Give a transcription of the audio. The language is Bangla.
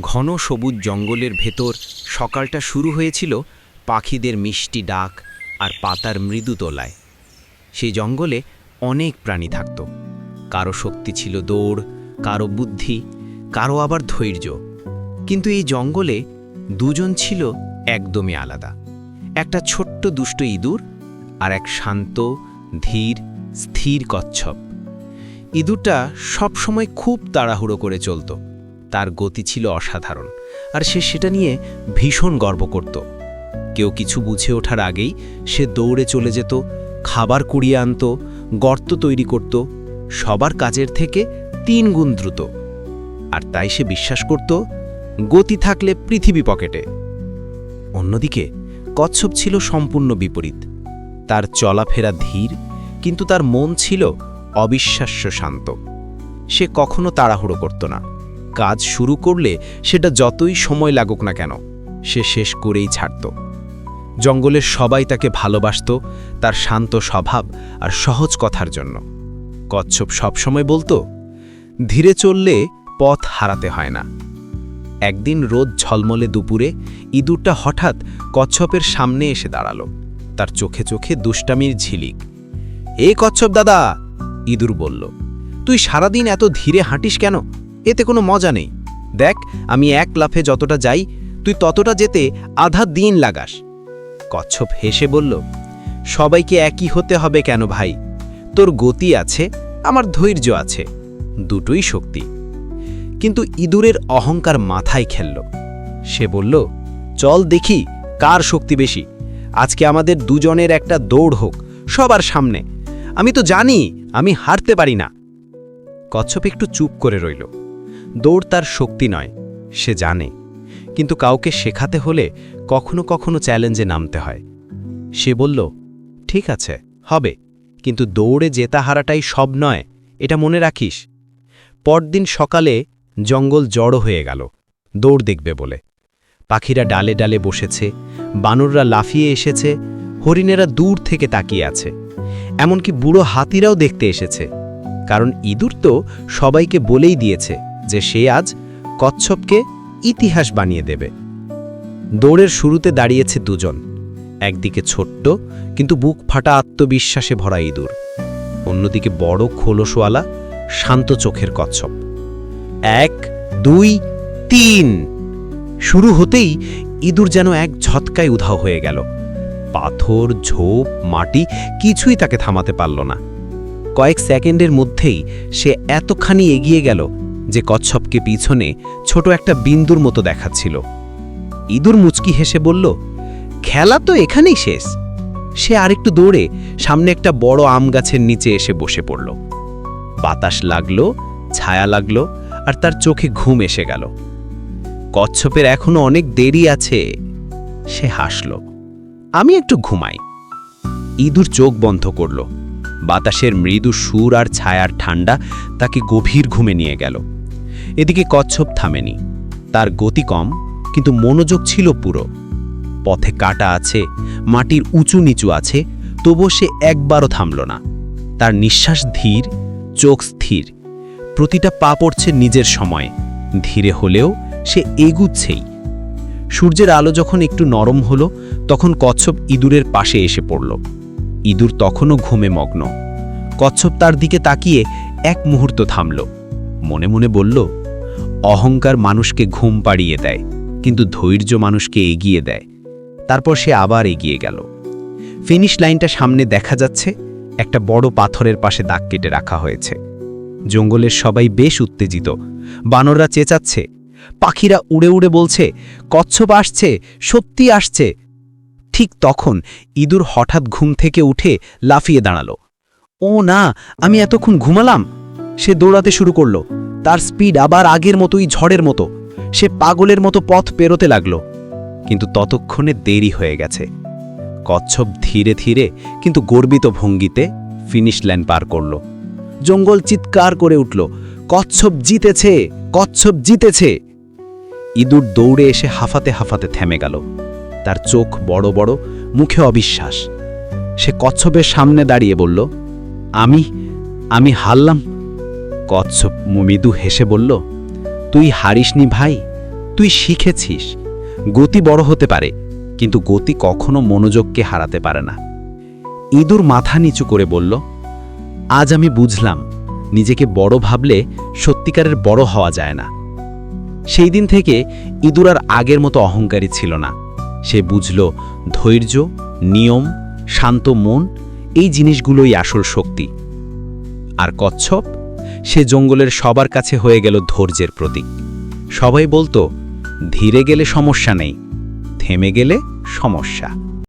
ঘন সবুজ জঙ্গলের ভেতর সকালটা শুরু হয়েছিল পাখিদের মিষ্টি ডাক আর পাতার মৃদু তোলায়। সেই জঙ্গলে অনেক প্রাণী থাকত। কারও শক্তি ছিল দৌড়, কারও বুদ্ধি, কারও আবার ধৈর্য। কিন্তু এই জঙ্গলে দুজন ছিল একদমই আলাদা। একটা ছোট্ট দুষ্ট ইঁদুর আর এক শান্ত, ধীর, স্থির কচ্ছপ। ইঁদুরটা সবসময় খুব তাড়াহুড়ো করে চলত। তার গতি ছিল অসাধারণ, আর সে সেটা নিয়ে ভীষণ গর্ব করত। কেউ কিছু বুঝে ওঠার আগেই সে দৌড়ে চলে যেত, খাবার কুড়িয়ে আনত, গর্ত তৈরি করত, সবার কাজের থেকে তিন গুণ দ্রুত। আর তাই সে বিশ্বাস করত, গতি থাকলে পৃথিবী পকেটে। অন্যদিকে, কচ্ছপ ছিল সম্পূর্ণ বিপরীত। তার চলাফেরা ধীর, কিন্তু তার মন ছিল অবিশ্বাস্য শান্ত। সে কখনো তাড়াহুড়ো করত না। কাজ শুরু করলে সেটা যতই সময় লাগুক না কেন, সে শেষ করেই ছাড়ত। জঙ্গলের সবাই তাকে ভালোবাসত, তার শান্ত স্বভাব আর সহজ কথার জন্য। কচ্ছপ সবসময় বলতো, ধীরে চললে পথ হারাতে হয় না। একদিন রোদ ঝলমলে দুপুরে, ইঁদুরটা হঠাৎ কচ্ছপের সামনে এসে দাঁড়াল। তার চোখে চোখে দুষ্টামির ঝিলিক। এ কচ্ছপ দাদা, ইঁদুর বলল, তুই সারাদিন এত ধীরে হাঁটিস কেন? এতে কোনো মজা নেই। দেখ, আমি এক লাফে যতটা যাই, তুই ততটা যেতে আধা দিন লাগাস। কচ্ছপ হেসে বলল, সবাইকে একই হতে হবে কেন ভাই? তোর গতি আছে, আমার ধৈর্য আছে, দুটোই শক্তি। কিন্তু ইঁদুরের অহংকার মাথায় খেলল। সে বলল, চল দেখি কার শক্তি বেশি। আজকে আমাদের দুজনের একটা দৌড় হোক, সবার সামনে। আমি তো জানি, আমি হারতে পারি না। কচ্ছপ একটু চুপ করে রইল। দৌড় তার শক্তি নয়, সে জানে। কিন্তু কাউকে শেখাতে হলে কখনো কখনো চ্যালেঞ্জে নামতে হয়। সে বলল, ঠিক আছে, হবে। কিন্তু দৌড়ে জেতা হারাটাই সব নয়, এটা মনে রাখিস। পরদিন সকালে জঙ্গল জড়ো হয়ে গেল, দৌড় দেখবে বলে। পাখিরা ডালে ডালে বসেছে, বানররা লাফিয়ে এসেছে, হরিণেরা দূর থেকে তাকিয়ে আছে। এমনকি বুড়ো হাতিরাও দেখতে এসেছে। কারণ ইঁদুর তো সবাইকে বলেই দিয়েছে যে সে আজ কচ্ছপকে ইতিহাস বানিয়ে দেবে। দৌড়ের শুরুতে দাঁড়িয়েছে দুজন, একদিকে ছোট্ট কিন্তু বুক ফাটা আত্মবিশ্বাসে ভরা ইঁদুর, অন্যদিকে বড় খোলসওয়ালা, শান্ত চোখের কচ্ছপ। এক, দুই, তিন। শুরু হতেই ইঁদুর যেন এক ঝটকায় উধাও হয়ে গেল। পাথর, ঝোপ, মাটি কিছুই তাকে থামাতে পারল না। কয়েক সেকেন্ডের মধ্যেই সে এতখানি এগিয়ে গেল যে কচ্ছপকে পিছনে ছোট একটা বিন্দুর মতো দেখাচ্ছিল। ইঁদুর মুচকি হেসে বলল, খেলা তো এখানেই শেষ। সে আরেকটু দৌড়ে সামনে একটা বড় আম গাছের নিচে এসে বসে পড়ল। বাতাস লাগল, ছায়া লাগল, আর তার চোখে ঘুম এসে গেল। কচ্ছপের এখনও অনেক দেরি আছে। সে হাসল, আমি একটু ঘুমাই। ইঁদুর চোখ বন্ধ করল। বাতাসের মৃদু সুর আর ছায়ার ঠান্ডা তাকে গভীর ঘুমে নিয়ে গেল। এদিকে কচ্ছপ থামেনি। তার গতি কম, কিন্তু মনোযোগ ছিল পুরো। পথে কাটা আছে, মাটির উঁচু নিচু আছে, তবুও সে একবারও থামল না। তার নিঃশ্বাস ধীর, চোখ স্থির। প্রতিটা পা পড়ছে নিজের সময়ে। ধীরে হলেও সে এগুচ্ছেই। সূর্যের আলো যখন একটু নরম হলো, তখন কচ্ছপ ইঁদুরের পাশে এসে পড়ল। ইঁদুর তখনও ঘুমে মগ্ন। কচ্ছপ তার দিকে তাকিয়ে এক মুহূর্ত থামল। মনে মনে বলল অহংকার মানুষকে ঘুম পাড়িয়ে দেয়, কিন্তু ধৈর্য মানুষকে এগিয়ে দেয়। তারপর সে আবার এগিয়ে গেল। ফিনিশ লাইনটা সামনে দেখা যাচ্ছে, একটা বড় পাথরের পাশে দাগ কেটে রাখা হয়েছে। জঙ্গলের সবাই বেশ উত্তেজিত। বানররা চেঁচাচ্ছে। পাখিরা উড়ে উড়ে বলছে, কচ্ছপ আসছে, সত্যি আসছে। ঠিক তখন ইঁদুর হঠাৎ ঘুম থেকে উঠে লাফিয়ে দাঁড়াল। ও না, আমি এতক্ষণ ঘুমালাম? সে দৌড়াতে শুরু করল। তার স্পিড আবার আগের মতোই ঝড়ের মতো। সে পাগলের মতো পথ পেরোতে লাগল। কিন্তু ততক্ষণে দেরি হয়ে গেছে। কচ্ছপ ধীরে ধীরে, কিন্তু গর্বিত ভঙ্গিতে ফিনিশ লাইন পার করল। জঙ্গল চিৎকার করে উঠল, কচ্ছপ জিতেছে! কচ্ছপ জিতেছে! ইঁদুর দৌড়ে এসে হাফাতে হাফাতে থেমে গেল। তার চোখ বড় বড়, মুখে অবিশ্বাস। সে কচ্ছপের সামনে দাঁড়িয়ে বলল, আমি আমি হারলাম। কচ্ছপ মৃদু হেসে বলল, তুই হারিসনি ভাই, তুই শিখেছিস। গতি বড় হতে পারে, কিন্তু গতি কখনো মনোযোগকে হারাতে পারে না। ইঁদুর মাথা নিচু করে বলল, আজ আমি বুঝলাম, নিজেকে বড় ভাবলে সত্যিকারের বড় হওয়া যায় না। সেই দিন থেকে ইঁদুর আর আগের মতো অহংকারী ছিল না। সে বুঝল, ধৈর্য, নিয়ম, শান্ত মন, এই জিনিসগুলোই আসল শক্তি। আর কচ্ছপ সে জঙ্গলের সবার কাছে হয়ে গেল ধৈর্যের প্রতীক। সবাই বলতো, ধীরে গেলে সমস্যা নেই, থেমে গেলে সমস্যা।